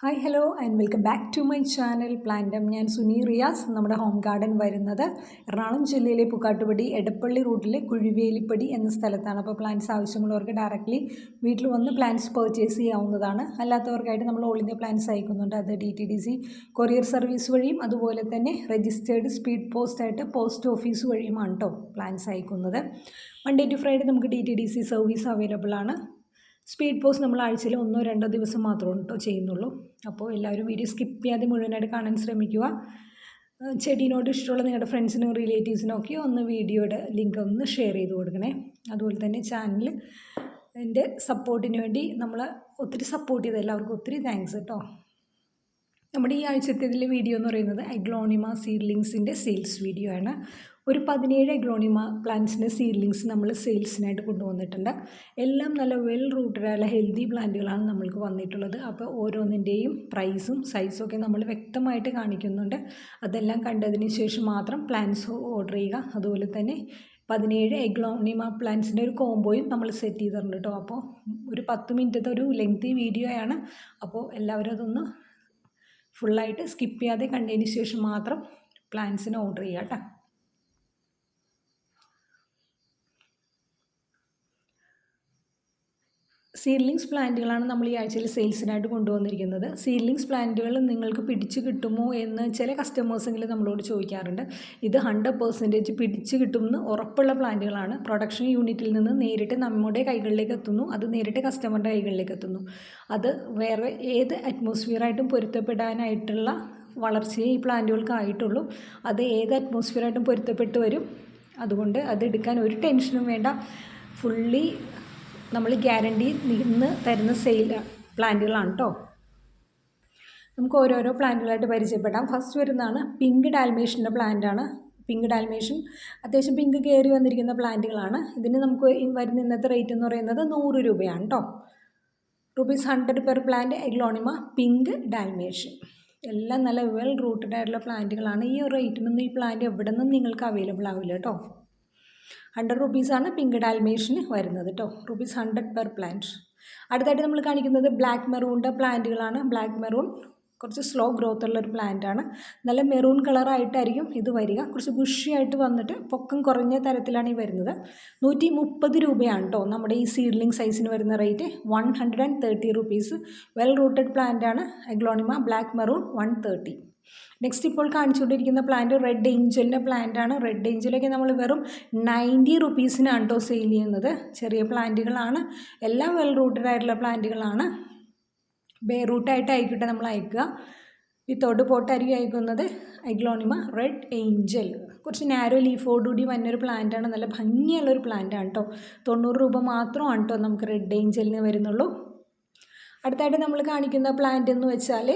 Hi hello and welcome back to my channel പ്ലാന്റം ഞാൻ സുനി റിയാസ് നമ്മുടെ home garden വരുന്നത് എറണാകുളം ജില്ലയിലെ പുക്കാട്ടുപടി എടപ്പള്ളി റൂട്ടിലെ കുഴിവേലിപ്പടി എന്ന സ്ഥലത്താണ്. അപ്പോൾ പ്ലാന്റ്സ് ആവശ്യമുള്ളവർക്ക് ഡയറക്റ്റ്ലി വീട്ടിൽ വന്ന് പ്ലാന്റ്സ് പർച്ചേസ് ചെയ്യാവുന്നതാണ്. അല്ലാത്തവർക്കായിട്ട് നമ്മൾ ഓൾ ഇന്ത്യ പ്ലാന്റ്സ് അയക്കുന്നുണ്ട്. അത് D T D C courier service വഴിയും അതുപോലെ തന്നെ രജിസ്റ്റേർഡ് സ്പീഡ് പോസ്റ്റ് ആയിട്ട് പോസ്റ്റ് ഓഫീസ് വഴിയുമാണ് കേട്ടോ പ്ലാന്റ്സ് അയക്കുന്നത്. മൺഡേ ടു ഫ്രൈഡേ നമുക്ക് D T D C service available ആണ്. സ്പീഡ് പോസ്റ്റ് നമ്മൾ ആഴ്ചയിൽ ഒന്നോ രണ്ടോ ദിവസം മാത്രമേ കേട്ടോ ചെയ്യുന്നുള്ളൂ. അപ്പോൾ എല്ലാവരും വീഡിയോ സ്കിപ്പ് ചെയ്യാതെ മുഴുവനായിട്ട് കാണാൻ ശ്രമിക്കുക. ചെടീനോട് ഇഷ്ടമുള്ള നിങ്ങളുടെ ഫ്രണ്ട്സിനും റിലേറ്റീവ്സിനും ഒക്കെ ഒന്ന് വീഡിയോയുടെ ലിങ്ക് ഒന്ന് ഷെയർ ചെയ്ത് കൊടുക്കണേ. അതുപോലെ തന്നെ ചാനൽ എന്റെ സപ്പോർട്ടിന് വേണ്ടി നമ്മൾ ഒത്തിരി സപ്പോർട്ട് ചെയ്ത എല്ലാവർക്കും ഒത്തിരി താങ്ക്സ് കേട്ടോ നമ്മുടെ ഈ ആഴ്ചത്തെ വീഡിയോ എന്ന് പറയുന്നത് അഗ്ലോണിമ സീഡ്ലിങ്സിന്റെ സെയിൽസ് വീഡിയോ ആണ്. ഒരു പതിനേഴ് അഗ്ലോണിമ പ്ലാന്റ്സിന്റെ സീഡ്ലിങ്സ് നമ്മൾ സെയിൽസിനായിട്ട് കൊണ്ടുവന്നിട്ടുണ്ട്. എല്ലാം നല്ല വെൽ റൂട്ടഡ് ആയ ഹെൽത്തി പ്ലാന്റുകളാണ് നമ്മൾക്ക് വന്നിട്ടുള്ളത്. അപ്പോൾ ഓരോന്നിന്റെയും പ്രൈസും സൈസും ഒക്കെ നമ്മൾ വ്യക്തമായിട്ട് കാണിക്കുന്നുണ്ട്. അതെല്ലാം കണ്ടതിന് ശേഷം മാത്രം പ്ലാന്റ്സ് ഓർഡർ ചെയ്യുക. അതുപോലെ തന്നെ പതിനേഴ് എഗ്ലോണിമ പ്ലാന്റ്സിന്റെ ഒരു കോംബോയും നമ്മൾ സെറ്റ് ചെയ്തിട്ടുണ്ട് കേട്ടോ. അപ്പോൾ ഒരു പത്ത് മിനിറ്റത്തെ ഒരു ലെങ്തി ആണ്. അപ്പോൾ എല്ലാവരും അതൊന്ന് ഫുള്ളായിട്ട് സ്കിപ്പ് ചെയ്യാതെ കണ്ടതിന് ശേഷം മാത്രം പ്ലാന്റ്സിന് ഓർഡർ ചെയ്യുക കേട്ടോ സീഡ്ലിങ്സ് പ്ലാന്റുകളാണ് നമ്മൾ ഈ ആഴ്ചയിൽ സെയിൽസിനായിട്ട് കൊണ്ടുവന്നിരിക്കുന്നത്. സീഡ്ലിങ്സ് പ്ലാന്റുകൾ നിങ്ങൾക്ക് പിടിച്ച് കിട്ടുമോ എന്ന് ചില കസ്റ്റമേഴ്സെങ്കിലും നമ്മളോട് ചോദിക്കാറുണ്ട്. ഇത് ഹൺഡ്രഡ് പെർസെന്റേജ് പിടിച്ച് കിട്ടുമെന്ന് ഉറപ്പുള്ള പ്ലാന്റുകളാണ് പ്രൊഡക്ഷൻ യൂണിറ്റിൽ നിന്ന് നേരിട്ട് നമ്മുടെ കൈകളിലേക്ക് എത്തുന്നു. അത് നേരിട്ട് കസ്റ്റമറുടെ കൈകളിലേക്ക് എത്തുന്നു. അത് വേറെ ഏത് അറ്റ്മോസ്ഫിയറായിട്ടും പൊരുത്തപ്പെടാനായിട്ടുള്ള വളർച്ചയെ ഈ പ്ലാന്റുകൾക്കായിട്ടുള്ളൂ അത് ഏത് അറ്റ്മോസ്ഫിയറായിട്ടും പൊരുത്തപ്പെട്ട് വരും. അതുകൊണ്ട് അത് എടുക്കാൻ ഒരു ടെൻഷനും വേണ്ട. ഫുള്ളി നമ്മൾ ഗ്യാരണ്ടി നിന്ന് തരുന്ന സെയിൽ പ്ലാന്റുകളാണ് കേട്ടോ നമുക്ക് ഓരോരോ പ്ലാന്റുകളായിട്ട് പരിചയപ്പെടാം. ഫസ്റ്റ് വരുന്നതാണ് പിങ്ക് ഡാൽമേഷന്റെ പ്ലാന്റാണ് പിങ്ക് ഡാൽമേഷൻ അത്യാവശ്യം പിങ്ക് കയറി വന്നിരിക്കുന്ന പ്ലാന്റുകളാണ് ഇതിന് നമുക്ക് വരുന്ന ഇന്നത്തെ റേറ്റ് എന്ന് പറയുന്നത് നൂറ് രൂപയാണ് കേട്ടോ rupees hundred per plant aglaonema pink dalmatian എല്ലാം നല്ല വെൽ റൂട്ടഡ് ആയിട്ടുള്ള പ്ലാന്റുകളാണ് ഈ റേറ്റിനൊന്നും ഈ പ്ലാന്റ് എവിടെ നിന്നും നിങ്ങൾക്ക് അവൈലബിൾ ആവില്ല കേട്ടോ ഹൺഡ്രഡ് റുപ്പീസാണ് പിങ്ക് ഡാൽമേഷന് വരുന്നത് കേട്ടോ റുപ്പീസ് ഹൺഡ്രഡ് പെർ പ്ലാന്റ് അടുത്തായിട്ട് നമ്മൾ കാണിക്കുന്നത് ബ്ലാക്ക് മെറൂണിന്റെ പ്ലാന്റുകളാണ് ബ്ലാക്ക് മെറൂൺ കുറച്ച് സ്ലോ ഗ്രോത്ത് ഉള്ള ഒരു പ്ലാന്റ് ആണ്. നല്ല മെറൂൺ കളറായിട്ടായിരിക്കും ഇത് വരിക. കുറച്ച് ബുഷിയായിട്ട് വന്നിട്ട് പൊക്കം കുറഞ്ഞ തരത്തിലാണ് ഈ വരുന്നത്. നൂറ്റി മുപ്പത് രൂപയാണ് കേട്ടോ നമ്മുടെ ഈ സീഡ്ലിംഗ് സൈസിന് വരുന്ന rate one hundred and thirty rupees well rooted plant ആണ്. Aglaonema black maroon one thirty next ഇപ്പോൾ കാണിച്ചുകൊണ്ടിരിക്കുന്ന പ്ലാന്റ് റെഡ് ഏഞ്ചലിന്റെ പ്ലാന്റ് ആണ്. റെഡ് ഏഞ്ചലൊക്കെ നമ്മൾ വെറും നയന്റി റുപ്പീസിനാണ് കേട്ടോ സെയിൽ ചെയ്യുന്നത്. ചെറിയ പ്ലാന്റുകളാണ് എല്ലാം വെൽ റൂട്ടഡ് ആയിട്ടുള്ള പ്ലാന്റുകളാണ് ബേ റൂട്ടായിട്ട് ആയിക്കോട്ടെ നമ്മൾ അയക്കുക. വിത്തൗട്ട് പോട്ടായിരിക്കും അയക്കുന്നത്. ഐഗ്ലോണിമ റെഡ് ഏഞ്ചൽ കുറച്ച് നാരോ ലീഫോടുകൂടി വന്നൊരു പ്ലാന്റാണ് നല്ല ഭംഗിയുള്ളൊരു പ്ലാന്റാണ് കേട്ടോ തൊണ്ണൂറ് രൂപ മാത്രമാണ് കേട്ടോ നമുക്ക് റെഡ് ഏഞ്ചലിന് വരുന്നുള്ളൂ. അടുത്തായിട്ട് നമ്മൾ കാണിക്കുന്ന പ്ലാന്റ് എന്ന് വെച്ചാൽ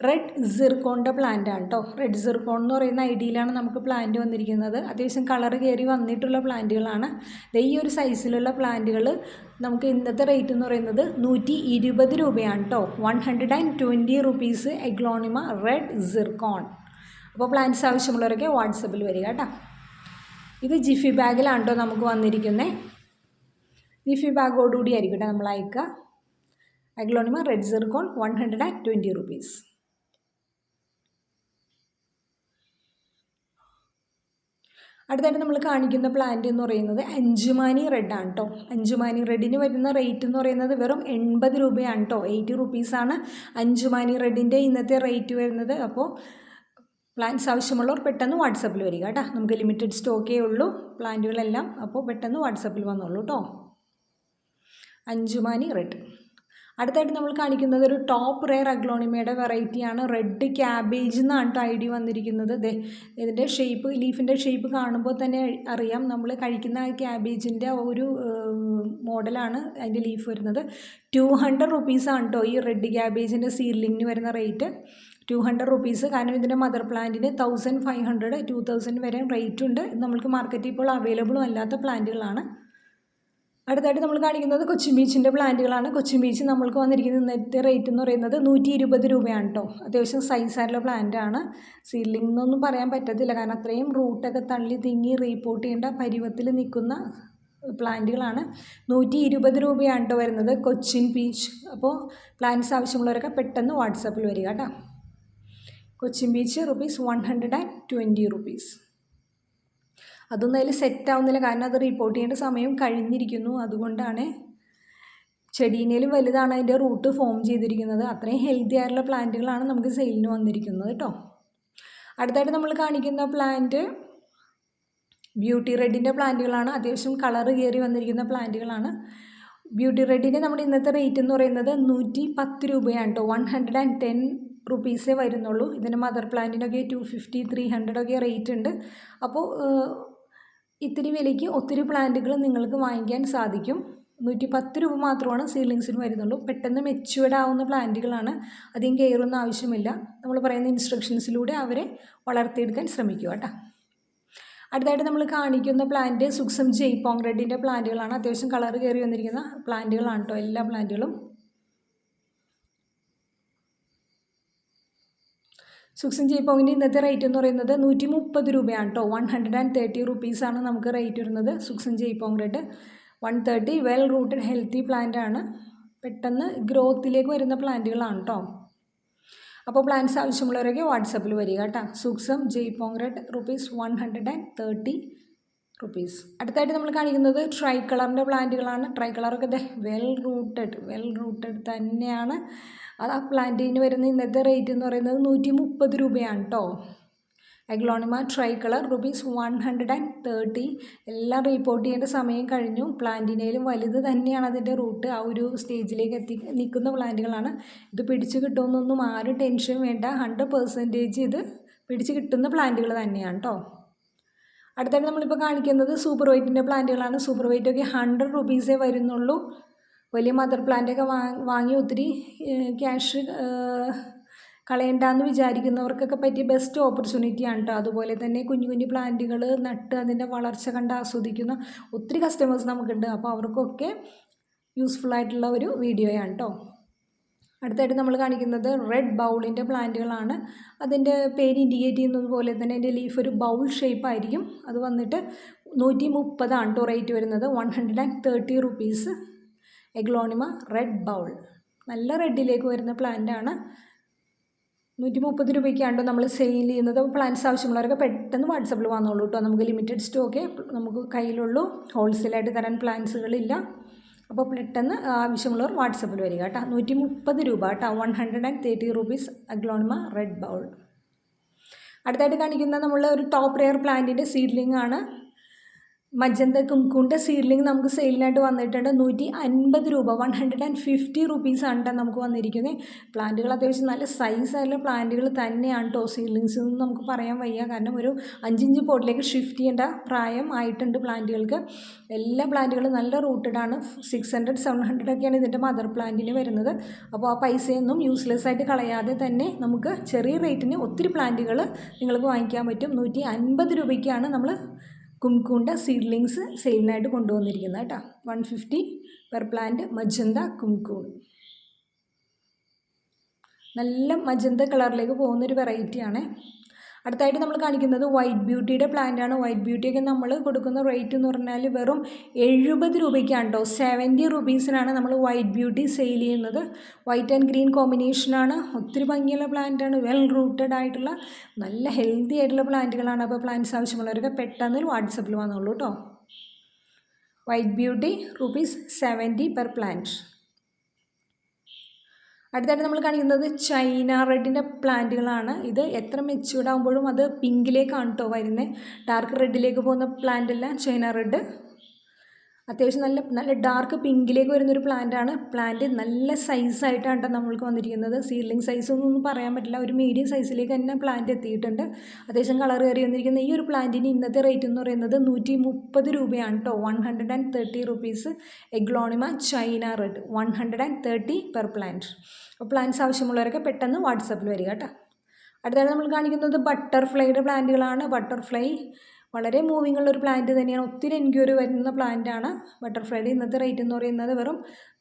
റെഡ് സിർക്കോണിന്റെ പ്ലാന്റ് ആണ് കേട്ടോ റെഡ് സിർക്കോൺ എന്ന് പറയുന്ന ഐഡിയയിലാണ് നമുക്ക് പ്ലാന്റ് വന്നിരിക്കുന്നത്. അത്യാവശ്യം കളർ കയറി വന്നിട്ടുള്ള പ്ലാന്റുകളാണ് ഈ ഒരു സൈസിലുള്ള പ്ലാന്റുകൾ നമുക്ക് ഇന്നത്തെ റേറ്റ് എന്ന് പറയുന്നത് നൂറ്റി ഇരുപത് രൂപയാണ് കേട്ടോ one hundred and twenty rupees aglaonema red zircon അപ്പോൾ പ്ലാന്റ്സ് ആവശ്യമുള്ളവരൊക്കെ വാട്സപ്പിൽ വരിക കേട്ടോ ഇത് ജിഫി ബാഗിലാണ് കേട്ടോ നമുക്ക് വന്നിരിക്കുന്നത് ജിഫി ബാഗോടുകൂടി ആയിരിക്കട്ടെ നമ്മൾ അയക്കുക aglaonema red zircon one hundred and twenty rupees അടുത്തായിട്ട് നമ്മൾ കാണിക്കുന്ന പ്ലാന്റ് എന്ന് പറയുന്നത് അഞ്ചുമാനി റെഡ് ആണ് കേട്ടോ അഞ്ചുമാനി റെഡിന് വരുന്ന റേറ്റ് എന്ന് പറയുന്നത് വെറും എൺപത് രൂപയാണ് കേട്ടോ എയ്റ്റി റുപ്പീസാണ് അഞ്ചുമാനി റെഡിന്റെ ഇന്നത്തെ റേറ്റ് വരുന്നത്. അപ്പോൾ പ്ലാന്റ്സ് ആവശ്യമുള്ളവർ പെട്ടെന്ന് വാട്സപ്പിൽ വരിക കേട്ടോ നമുക്ക് ലിമിറ്റഡ് സ്റ്റോക്കേ ഉള്ളൂ പ്ലാന്റുകളെല്ലാം അപ്പോൾ പെട്ടെന്ന് വാട്സപ്പിൽ വന്നോളൂ കേട്ടോ അഞ്ചുമാനി റെഡ് അടുത്തായിട്ട് നമ്മൾ കാണിക്കുന്നത് ഒരു ടോപ്പ് റെയർ അഗ്ലോണിമയുടെ വെറൈറ്റിയാണ് റെഡ് ക്യാബേജ് എന്നാണ് കേട്ടോ ഐ ഡി വന്നിരിക്കുന്നത്. ദേ ഇതിന്റെ ഷേപ്പ് ലീഫിന്റെ ഷേപ്പ് കാണുമ്പോൾ തന്നെ അറിയാം. നമ്മൾ കഴിക്കുന്ന ക്യാബേജിന്റെ ഒരു മോഡലാണ് അതിന്റെ ലീഫ് വരുന്നത്. ടു ഹൺഡ്രഡ് റുപ്പീസാണ് കേട്ടോ ഈ റെഡ് ക്യാബേജിന്റെ സീഡ്ലിങ്ങിന് വരുന്ന റേറ്റ് ടു ഹൺഡ്രഡ് റുപ്പീസ് കാരണം ഇതിന്റെ മദർ പ്ലാന്റിന് thousand five hundred two thousand വരെ റേറ്റ് ഉണ്ട്. നമ്മൾക്ക് മാർക്കറ്റിൽ ഇപ്പോൾ അവൈലബിളും അല്ലാത്ത പ്ലാന്റുകളാണ് അടുത്തായിട്ട് നമ്മൾ കാണിക്കുന്നത് കൊച്ചിൻ ബീച്ചിന്റെ പ്ലാന്റുകളാണ്. കൊച്ചിൻ ബീച്ച് നമ്മൾക്ക് വന്നിരിക്കുന്ന ഇന്നത്തെ റേറ്റ് എന്ന് പറയുന്നത് നൂറ്റി ഇരുപത് രൂപയാണ് കേട്ടോ. അത്യാവശ്യം സൈസായിട്ടുള്ള പ്ലാന്റാണ് സീലിംഗ് എന്നൊന്നും പറയാൻ പറ്റത്തില്ല. കാരണം അത്രയും റൂട്ടൊക്കെ തള്ളി തിങ്ങി റീപ്പോർട്ട് ചെയ്യേണ്ട പരുവത്തിൽ നിൽക്കുന്ന പ്ലാന്റുകളാണ്. നൂറ്റി ഇരുപത് രൂപയാണ് കേട്ടോ വരുന്നത് കൊച്ചിൻ ബീച്ച് അപ്പോൾ പ്ലാന്റ്സ് ആവശ്യമുള്ളവരൊക്കെ പെട്ടെന്ന് വാട്സാപ്പിൽ വരിക കേട്ടോ. Cochin beach rupees one hundred and twenty rupees അതൊന്നും അതിൽ സെറ്റ് ആവുന്നില്ല കാരണം അത് റിപ്പോർട്ട് ചെയ്യേണ്ട സമയം കഴിഞ്ഞിരിക്കുന്നു. അതുകൊണ്ടാണ് ചെടീനേലും വലുതാണ് അതിന്റെ റൂട്ട് ഫോം ചെയ്തിരിക്കുന്നത്. അത്രയും ഹെൽത്തി ആയിട്ടുള്ള പ്ലാന്റുകളാണ് നമുക്ക് സെയിലിന് വന്നിരിക്കുന്നത് കേട്ടോ. അടുത്തായിട്ട് നമ്മൾ കാണിക്കുന്ന പ്ലാന്റ് ബ്യൂട്ടി റെഡിന്റെ പ്ലാന്റുകളാണ് അത്യാവശ്യം കളറ് കയറി വന്നിരിക്കുന്ന പ്ലാന്റുകളാണ് ബ്യൂട്ടി റെഡിന്റെ നമ്മുടെ ഇന്നത്തെ റേറ്റ് എന്ന് പറയുന്നത് നൂറ്റി പത്ത് രൂപയാണ് കേട്ടോ. വൺ ഹൺഡ്രഡ് ആൻഡ് ടെൻ റുപ്പീസേ വരുന്നുള്ളൂ. ഇതിന്റെ മദർ പ്ലാന്റിനൊക്കെ ടു ഫിഫ്റ്റി ത്രീ ഹൺഡ്രഡൊക്കെ റേറ്റ് ഉണ്ട്. അപ്പോൾ ഇത്തിരി വിലയ്ക്ക് ഒത്തിരി പ്ലാന്റുകൾ നിങ്ങൾക്ക് വാങ്ങിക്കാൻ സാധിക്കും. നൂറ്റി പത്ത് രൂപ മാത്രമാണ് സീലിങ്സിന് വരുന്നുള്ളൂ. പെട്ടെന്ന് മെച്യൂർഡ് ആവുന്ന പ്ലാന്റുകളാണ് അധികം കെയറൊന്നും ആവശ്യമില്ല. നമ്മൾ പറയുന്ന ഇൻസ്ട്രക്ഷൻസിലൂടെ അവരെ വളർത്തിയെടുക്കാൻ ശ്രമിക്കുക കേട്ടോ. അടുത്തായിട്ട് നമ്മൾ കാണിക്കുന്ന പ്ലാന്റ് സുക്സം ജയ്പോങ് റെഡിന്റെ പ്ലാന്റുകളാണ് അത്യാവശ്യം കളർ കയറി വന്നിരിക്കുന്ന പ്ലാന്റുകളാണ് കേട്ടോ എല്ലാ പ്ലാന്റുകളും സുക്സൻ ജയ്പോങ്ങിന്റെ ഇന്നത്തെ റേറ്റ് എന്ന് പറയുന്നത് നൂറ്റി മുപ്പത് രൂപയാണ് കേട്ടോ വൺ ഹൺഡ്രഡ് ആൻഡ് തേർട്ടി റുപ്പീസാണ് നമുക്ക് റേറ്റ് വരുന്നത് suksom jaipong rate one thirty well rooted healthy plant ആണ്. പെട്ടെന്ന് ഗ്രോത്തിലേക്ക് വരുന്ന പ്ലാന്റുകളാണ് കേട്ടോ അപ്പോൾ പ്ലാന്റ്സ് ആവശ്യമുള്ളവരൊക്കെ വാട്സപ്പിൽ വരിക കേട്ടോ. Suksom Jaipong red rupees one hundred and thirty rupees അടുത്തായിട്ട് നമ്മൾ കാണിക്കുന്നത് ട്രൈ കളറിന്റെ പ്ലാന്റുകളാണ് ട്രൈ കളറൊക്കെ വെൽ റൂട്ടഡ് വെൽ റൂട്ടഡ് തന്നെയാണ്. അത് ആ പ്ലാന്റിന് വരുന്ന ഇന്നത്തെ റേറ്റ് എന്ന് പറയുന്നത് നൂറ്റി മുപ്പത് രൂപയാണ് കേട്ടോ aglaonema tri colour rupees one hundred and thirty എല്ലാം റിപ്പോർട്ട് ചെയ്യേണ്ട സമയം കഴിഞ്ഞു. പ്ലാന്റിനേലും വലുത് തന്നെയാണ് അതിന്റെ റൂട്ട് ആ ഒരു സ്റ്റേജിലേക്ക് എത്തി നിൽക്കുന്ന പ്ലാന്റുകളാണ് ഇത് പിടിച്ച് കിട്ടുമെന്നൊന്നും ആരും ടെൻഷൻ വേണ്ട. ഹൺഡ്രഡ് പെർസെന്റേജ് ഇത് പിടിച്ച് കിട്ടുന്ന പ്ലാന്റുകൾ തന്നെയാണ് കേട്ടോ അടുത്തായിട്ട് നമ്മളിപ്പോൾ കാണിക്കുന്നത് സൂപ്പർ വൈറ്റിന്റെ പ്ലാന്റുകളാണ്. സൂപ്പർ വൈറ്റ് ഒക്കെ ഹൺഡ്രഡ് റുപ്പീസേ വരുന്നുള്ളൂ വലിയ മദർ പ്ലാന്റൊക്കെ വാങ്ങി ഒത്തിരി ക്യാഷ് കളയണ്ടെന്ന് വിചാരിക്കുന്നവർക്കൊക്കെ പറ്റിയ ബെസ്റ്റ് ഓപ്പർച്യൂണിറ്റിയാണ് കേട്ടോ അതുപോലെ തന്നെ കുഞ്ഞു കുഞ്ഞു പ്ലാന്റുകൾ നട്ട് അതിന്റെ വളർച്ച കണ്ട് ആസ്വദിക്കുന്ന ഒത്തിരി കസ്റ്റമേഴ്സ് നമുക്കുണ്ട്. അപ്പോൾ അവർക്കൊക്കെ യൂസ്ഫുൾ ആയിട്ടുള്ള ഒരു വീഡിയോയാണ് കേട്ടോ അടുത്തായിട്ട് നമ്മൾ കാണിക്കുന്നത് റെഡ് ബൗളിന്റെ പ്ലാന്റുകളാണ്. അതിന്റെ പേര് ഇൻഡിക്കേറ്റ് ചെയ്യുന്നത് പോലെ തന്നെ അതിന്റെ ലീഫ് ഒരു ബൗൾ ഷേപ്പ് ആയിരിക്കും. അത് വന്നിട്ട് നൂറ്റി മുപ്പതാണ് ടോ റേറ്റ് വരുന്നത് one hundred and thirty rupees aglaonema red bowl നല്ല റെഡിലേക്ക് വരുന്ന പ്ലാന്റാണ് നൂറ്റി മുപ്പത് രൂപയ്ക്കാണ്ടോ നമ്മൾ സെയിൽ ചെയ്യുന്നത്. പ്ലാൻസ് ആവശ്യമുള്ളവരൊക്കെ പെട്ടെന്ന് വാട്സപ്പിൽ വന്നോളൂ കേട്ടോ. നമുക്ക് ലിമിറ്റഡ് സ്റ്റോക്കേ നമുക്ക് കയ്യിലുള്ളൂ. ഹോൾസെയിലായിട്ട് തരാൻ പ്ലാൻസുകളില്ല അപ്പോൾ പെട്ടെന്ന് ആവശ്യമുള്ളവർ വാട്സപ്പിൽ വരിക കേട്ടോ. നൂറ്റി മുപ്പത് രൂപ കേട്ടോ. One hundred and thirty rupees aglaonema red bowl അടുത്തായിട്ട് കാണിക്കുന്ന നമ്മൾ ഒരു ടോപ്പ് റെയർ പ്ലാന്റിന്റെ സീഡ്ലിംഗ് ആണ്. മജന്ത കുംകുണ്ട സീഡ്ലിംഗ് നമുക്ക് സെയിലിനായിട്ട് വന്നിട്ടുണ്ട്. നൂറ്റി അൻപത് രൂപ വൺ ഹൺഡ്രഡ് ആൻഡ് ഫിഫ്റ്റി റുപ്പീസാണ് കേട്ടോ നമുക്ക് വന്നിരിക്കുന്നത്. പ്ലാന്റുകൾ അത്യാവശ്യം നല്ല സൈസായിട്ടുള്ള പ്ലാന്റുകൾ തന്നെയാണ് കേട്ടോ സീഡ്ലിങ്സ് എന്ന് നമുക്ക് പറയാൻ വയ്യ. കാരണം ഒരു അഞ്ചിഞ്ച് പോട്ടിലേക്ക് ഷിഫ്റ്റ് ചെയ്യേണ്ട പ്രായം ആയിട്ടുണ്ട് പ്ലാന്റുകൾക്ക് എല്ലാ പ്ലാന്റുകളും നല്ല റൂട്ടഡ് ആണ്. സിക്സ് ഹൺഡ്രഡ് സെവൻ ഹൺഡ്രഡ് ഒക്കെയാണ് ഇതിന്റെ മദർ പ്ലാന്റിന് വരുന്നത്. അപ്പോൾ ആ പൈസയൊന്നും യൂസ്ലെസ് ആയിട്ട് കളയാതെ തന്നെ നമുക്ക് ചെറിയ റേറ്റിന് ഒത്തിരി പ്ലാന്റുകൾ നിങ്ങൾക്ക് വാങ്ങിക്കാൻ പറ്റും. നൂറ്റി അൻപത് രൂപയ്ക്കാണ് നമ്മൾ കുംകൂണ്ട സീഡ്ലിങ്സ് സെയിലിനായിട്ട് കൊണ്ടുവന്നിരിക്കുന്നത് കേട്ടോ. One fifty per plant magenta കുംകൂൺ. നല്ല മജന്ത കളറിലേക്ക് പോകുന്നൊരു വെറൈറ്റിയാണ് അടുത്തായിട്ട് നമ്മൾ കാണിക്കുന്നത് വൈറ്റ് ബ്യൂട്ടിയുടെ ആണ്. വൈറ്റ് ബ്യൂട്ടിയൊക്കെ നമ്മൾ കൊടുക്കുന്ന റേറ്റ് എന്ന് പറഞ്ഞാൽ വെറും എഴുപത് രൂപയ്ക്കാണ് കേട്ടോ സെവന്റി റുപ്പീസിനാണ് നമ്മൾ വൈറ്റ് ബ്യൂട്ടി സെയിൽ ചെയ്യുന്നത്. വൈറ്റ് ആൻഡ് ഗ്രീൻ കോമ്പിനേഷനാണ് ഒത്തിരി ഭംഗിയുള്ള പ്ലാന്റ് ആണ്. വെൽ റൂട്ടഡ് ആയിട്ടുള്ള നല്ല ഹെൽത്തി ആയിട്ടുള്ള പ്ലാന്റുകളാണ് അപ്പോൾ പ്ലാന്റ്സ് ആവശ്യമുള്ളവരൊക്കെ പെട്ടെന്ന് വാട്സപ്പിൽ വന്നോളൂ കേട്ടോ white beauty rupees seventy per plant അടുത്തായിട്ട് നമ്മൾ കാണിക്കുന്നത് ചൈന റെഡിന്റെ പ്ലാന്റുകളാണ്. ഇത് എത്ര മെച്യൂർഡ് ആകുമ്പോഴും അത് പിങ്കിലേക്കാണ് കേട്ടോ വരുന്നത് ഡാർക്ക് റെഡിലേക്ക് പോകുന്ന പ്ലാന്റ് അല്ല ചൈന റെഡ് അത്യാവശ്യം നല്ല നല്ല ഡാർക്ക് പിങ്കിലേക്ക് വരുന്നൊരു പ്ലാന്റാണ് പ്ലാന്റ് നല്ല സൈസായിട്ടാണ് കേട്ടോ നമ്മൾക്ക് വന്നിരിക്കുന്നത്. സീഡ്ലിംഗ് സൈസ് ഒന്നും പറയാൻ പറ്റില്ല. ഒരു മീഡിയം സൈസിലേക്ക് തന്നെ പ്ലാന്റ് എത്തിയിട്ടുണ്ട്. അത്യാവശ്യം കളർ കയറി വന്നിരിക്കുന്ന ഈ ഒരു പ്ലാന്റിന് ഇന്നത്തെ റേറ്റ് എന്ന് പറയുന്നത് നൂറ്റി മുപ്പത് രൂപയാണ് കേട്ടോ. One hundred and thirty rupees aglaonema China red one hundred and thirty per plant അപ്പോൾ പ്ലാന്റ്സ് ആവശ്യമുള്ളവരൊക്കെ പെട്ടെന്ന് വാട്സപ്പിൽ വരിക കേട്ടോ. അടുത്തായിട്ട് നമ്മൾ കാണിക്കുന്നത് ബട്ടർഫ്ലൈയുടെ പ്ലാന്റുകളാണ് ബട്ടർഫ്ലൈ വളരെ മൂവിങ് ഉള്ള ഒരു പ്ലാന്റ് തന്നെയാണ്. ഒത്തിരി എൻക്വയറി വരുന്ന പ്ലാന്റ് ആണ്. ബട്ടർഫ്ലൈയുടെ ഇന്നത്തെ റേറ്റ് എന്ന് പറയുന്നത് വെറും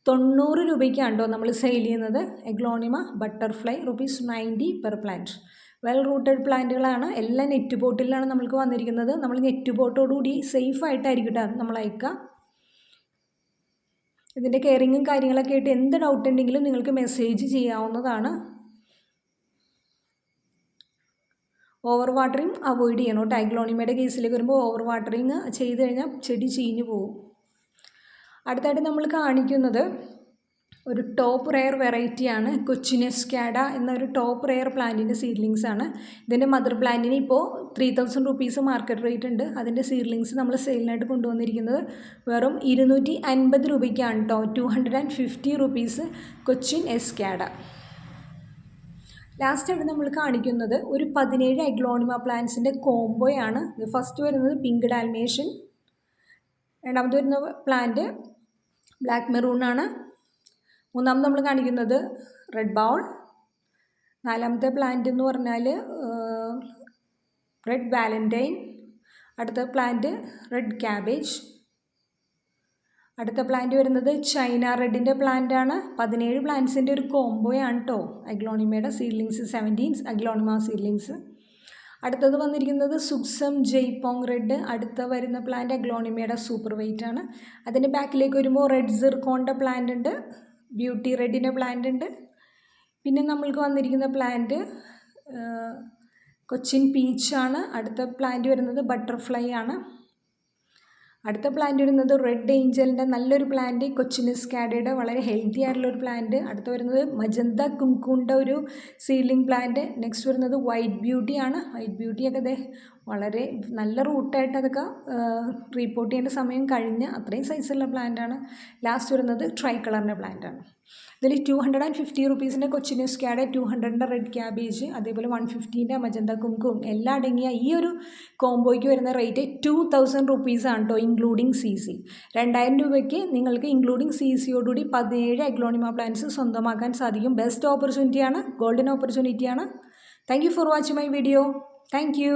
തൊണ്ണൂറ് രൂപയ്ക്കാണ് നമ്മൾ സെയിൽ ചെയ്യുന്നത്. Aglaonema butterfly rupees ninety per plant well rooted പ്ലാന്റുകളാണ് എല്ലാം നെറ്റ് ബോട്ടിലാണ് നമ്മൾക്ക് വന്നിരിക്കുന്നത്. നമ്മൾ നെറ്റ് ബോട്ടോടുകൂടി സേഫ് ആയിട്ടായിരിക്കും കേട്ടോ നമ്മൾ അയക്കുക. ഇതിന്റെ കെയറിങ്ങും കാര്യങ്ങളൊക്കെ ആയിട്ട് എന്ത് ഡൗട്ട് ഉണ്ടെങ്കിലും നിങ്ങൾക്ക് മെസ്സേജ് ചെയ്യാവുന്നതാണ്. ഓവർ വാട്ടറിങ് അവോയ്ഡ് ചെയ്യണം ടൈഗ്ലോണിമയുടെ കേസിലേക്ക് വരുമ്പോൾ ഓവർ വാട്ടറിങ് ചെയ്ത് കഴിഞ്ഞാൽ ചെടി ചീഞ്ഞു പോകും. അടുത്തായിട്ട് നമ്മൾ കാണിക്കുന്നത് ഒരു ടോപ്പ് റെയർ വെറൈറ്റിയാണ് കൊച്ചിനെസ്കാഡ എന്നൊരു ടോപ്പ് റെയർ പ്ലാന്റിന്റെ സീഡ്ലിങ്സ് ആണ്. ഇതിന്റെ മദർ പ്ലാന്റിന് ഇപ്പോൾ three thousand rupees market rate ഉണ്ട്. അതിന്റെ സീഡ്ലിങ്സ് നമ്മൾ സെയിലിനായിട്ട് കൊണ്ടുവന്നിരിക്കുന്നത് വെറും ഇരുന്നൂറ്റി അൻപത് രൂപയ്ക്കാണ് കേട്ടോ. Two hundred and fifty rupees Cochin Escada ലാസ്റ്റായിട്ട് നമ്മൾ കാണിക്കുന്നത് ഒരു പതിനേഴ് എഗ്ലോണിമ പ്ലാന്റ്സിന്റെ കോംബോയാണ് ഫസ്റ്റ് വരുന്നത് പിങ്ക് ഡാൽമേഷൻ രണ്ടാമത് വരുന്ന പ്ലാന്റ് ബ്ലാക്ക് മെറൂണാണ് മൂന്നാമത് നമ്മൾ കാണിക്കുന്നത് റെഡ് ബൗൾ നാലാമത്തെ പ്ലാന്റ് എന്ന് പറഞ്ഞാൽ റെഡ് വാലന്റൈൻ അടുത്ത പ്ലാന്റ് റെഡ് ക്യാബേജ് അടുത്ത പ്ലാന്റ് വരുന്നത് ചൈന റെഡിന്റെ ആണ്. പതിനേഴ് പ്ലാന്റ്സിന്റെ ഒരു കോംബോയാണ് കേട്ടോ അഗ്ലോണിമയുടെ സീഡ്ലിങ്സ് സെവന്റീൻസ് അഗ്ലോണിമ സീഡ്ലിങ്സ് അടുത്തത് വന്നിരിക്കുന്നത് സുക്സം ജയ്പോങ് റെഡ് അടുത്ത വരുന്ന പ്ലാന്റ് അഗ്ലോണിമയുടെ സൂപ്പർ വെയിറ്റ് ആണ്. അതിന്റെ ബാക്കിലേക്ക് വരുമ്പോൾ റെഡ് സിർക്കോണിന്റെ പ്ലാന്റ് ഉണ്ട്. ബ്യൂട്ടി റെഡിന്റെ പ്ലാന്റ് ഉണ്ട്. പിന്നെ നമ്മൾക്ക് വന്നിരിക്കുന്ന പ്ലാന്റ് കൊച്ചിൻ പീച്ചാണ് അടുത്ത പ്ലാന്റ് വരുന്നത് ബട്ടർഫ്ലൈ ആണ്. അടുത്ത പ്ലാന്റ് വരുന്നത് റെഡ് ഏഞ്ചലിന്റെ നല്ലൊരു പ്ലാന്റ് കൊച്ചിനിസ്കാഡയുടെ വളരെ ഹെൽത്തി ആയിട്ടുള്ള ഒരു പ്ലാന്റ് അടുത്ത വരുന്നത് മജന്ത കുങ്കുണ്ട ഒരു സീലിംഗ് പ്ലാന്റ് നെക്സ്റ്റ് വരുന്നത് വൈറ്റ് ബ്യൂട്ടിയാണ് വൈറ്റ് ബ്യൂട്ടിയൊക്കെ അതെ വളരെ നല്ല റൂട്ടായിട്ട് അതൊക്കെ റീപ്പോർട്ട് ചെയ്യേണ്ട സമയം കഴിഞ്ഞ് അത്രയും സൈസുള്ള പ്ലാന്റാണ് ലാസ്റ്റ് വരുന്നത് ട്രൈ കളറിന്റെ പ്ലാന്റാണ് ഇതിൽ ടു ഹൺഡ്രഡ് ആൻഡ് ഫിഫ്റ്റി റുപ്പീസിന്റെ കൊച്ചിൻ സ്കാഡ് ടു ഹൺഡ്രഡിന്റെ റെഡ് ക്യാബേജ് അതേപോലെ വൺ ഫിഫ്റ്റീന്റെ മജന്ത കുങ്കും എല്ലാം അടങ്ങിയ ഈ ഒരു കോംബോയ്ക്ക് വരുന്ന റേറ്റ് ടു തൗസൻഡ് റുപ്പീസാണ് കേട്ടോ ഇൻക്ലൂഡിങ് സി സി രണ്ടായിരം രൂപയ്ക്ക് നിങ്ങൾക്ക് ഇൻക്ലൂഡിങ് സി സിയോടുകൂടി പതിനേഴ് അഗ്ലോണിമ പ്ലാന്റ്സ് സ്വന്തമാക്കാൻ സാധിക്കും. ബെസ്റ്റ് ഓപ്പർച്യൂണിറ്റിയാണ് golden ഓപ്പർച്യൂണിറ്റിയാണ് thank you for watching my video thank you